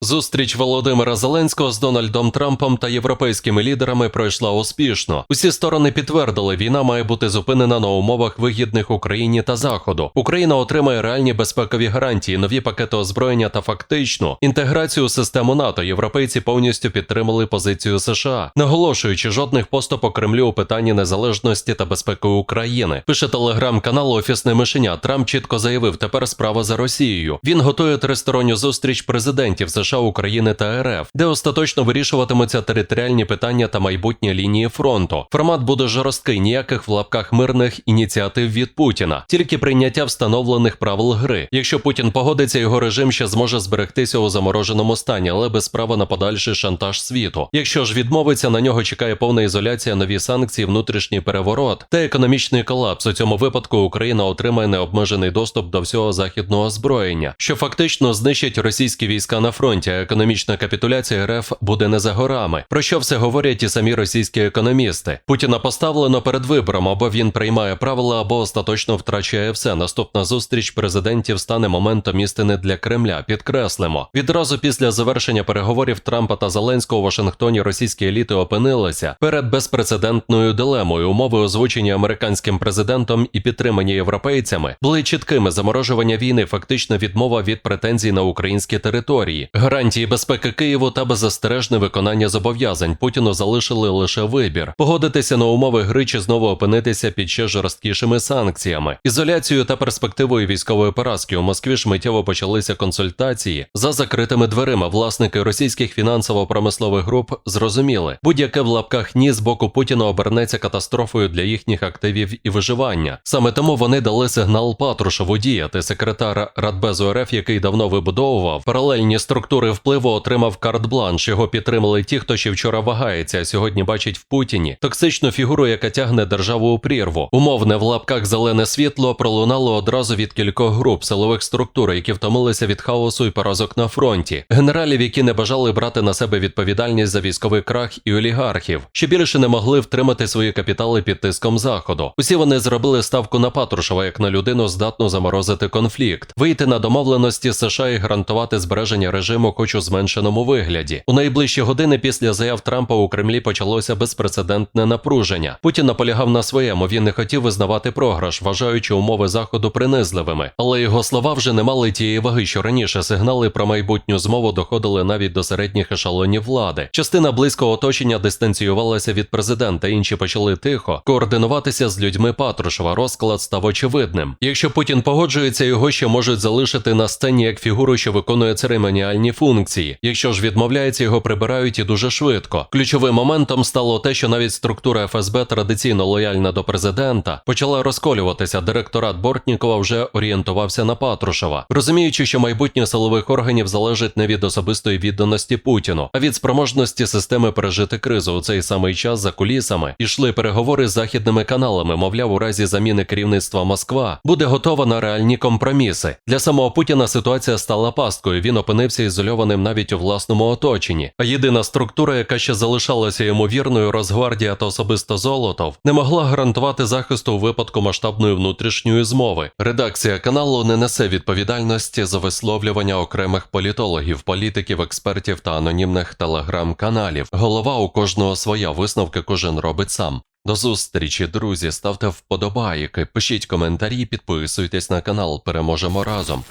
Зустріч Володимира Зеленського з Дональдом Трампом та європейськими лідерами пройшла успішно. Усі сторони підтвердили, війна має бути зупинена на умовах вигідних Україні та Заходу. Україна отримає реальні безпекові гарантії, нові пакети озброєння та фактичну інтеграцію у систему НАТО. Європейці повністю підтримали позицію США, наголошуючи жодних поступок Кремлю у питанні незалежності та безпеки України. Пише телеграм-канал Офісне мишеня. Трамп чітко заявив, тепер справа за Росією. Він готує тристоронню зустріч президентів США, України та РФ, де остаточно вирішуватимуться територіальні питання та майбутні лінії фронту. Формат буде жорсткий, ніяких в лапках мирних ініціатив від Путіна, тільки прийняття встановлених правил гри. Якщо Путін погодиться, його режим ще зможе зберегтися у замороженому стані, але без права на подальший шантаж світу. Якщо ж відмовиться, на нього чекає повна ізоляція, нові санкції, внутрішній переворот та економічний колапс. У цьому випадку Україна отримає необмежений доступ до всього західного озброєння, що фактично знищить російські війська на фронті. А економічна капітуляція РФ буде не за горами. Про що все говорять і самі російські економісти? Путіна поставлено перед вибором, або він приймає правила, або остаточно втрачає все. Наступна зустріч президентів стане моментом істини для Кремля. Підкреслимо відразу після завершення переговорів Трампа та Зеленського у Вашингтоні російські еліти опинилися перед безпрецедентною дилемою. Умови озвучені американським президентом і підтримані європейцями були чіткими заморожування війни, фактично відмова від претензій на українські території, гарантії безпеки Києву та беззастережне виконання зобов'язань. Путіну залишили лише вибір погодитися на умови гри чи знову опинитися під ще жорсткішими санкціями, ізоляцією та перспективою військової поразки. У Москві ж почалися консультації за закритими дверима. Власники російських фінансово-промислових груп зрозуміли, будь-яке в лапках ні з боку Путіна обернеться катастрофою для їхніх активів і виживання. Саме тому вони дали сигнал Патрушеву діяти. Секретар Радбезу РФ, який давно вибудовував паралельні структури впливу, отримав карт-бланш. Його підтримали ті, хто ще вчора вагається, а сьогодні бачить в Путіні токсичну фігуру, яка тягне державу у прірву. Умовне в лапках зелене світло пролунало одразу від кількох груп силових структур, які втомилися від хаосу і поразок на фронті, генералів, які не бажали брати на себе відповідальність за військовий крах і олігархів, що більше не могли втримати свої капітали під тиском заходу. Усі вони зробили ставку на Патрушева як на людину, здатну заморозити конфлікт, вийти на домовленості США і гарантувати збереження режиму, хоч у зменшеному вигляді. У найближчі години після заяв Трампа у Кремлі почалося безпрецедентне напруження. Путін наполягав на своєму. Він не хотів визнавати програш, вважаючи умови заходу принизливими. Але його слова вже не мали тієї ваги, що раніше сигнали про майбутню змову доходили навіть до середніх ешелонів влади. Частина близького оточення дистанціювалася від президента, інші почали тихо координуватися з людьми Патрушева. Розклад став очевидним. Якщо Путін погоджується, його ще можуть залишити на сцені як фігуру, що виконує церемоніальні функції. Якщо ж відмовляється, його прибирають і дуже швидко. Ключовим моментом стало те, що навіть структура ФСБ традиційно лояльна до президента почала розколюватися. Директорат Бортнікова вже орієнтувався на Патрушева, розуміючи, що майбутнє силових органів залежить не від особистої відданості Путіну, а від спроможності системи пережити кризу. У цей самий час за кулісами ішли переговори з західними каналами. Мовляв, у разі заміни керівництва Москва буде готова на реальні компроміси. Для самого Путіна ситуація стала пасткою. Він опинився ізольованим навіть у власному оточенні. А єдина структура, яка ще залишалася йому вірною, Росгвардія та особисто Золотов, не могла гарантувати захисту у випадку масштабної внутрішньої змови. Редакція каналу не несе відповідальності за висловлювання окремих політологів, політиків, експертів та анонімних телеграм-каналів. Голова у кожного своя висновки кожен робить сам. До зустрічі, друзі. Ставте вподобайки, пишіть коментарі, підписуйтесь на канал. Переможемо разом.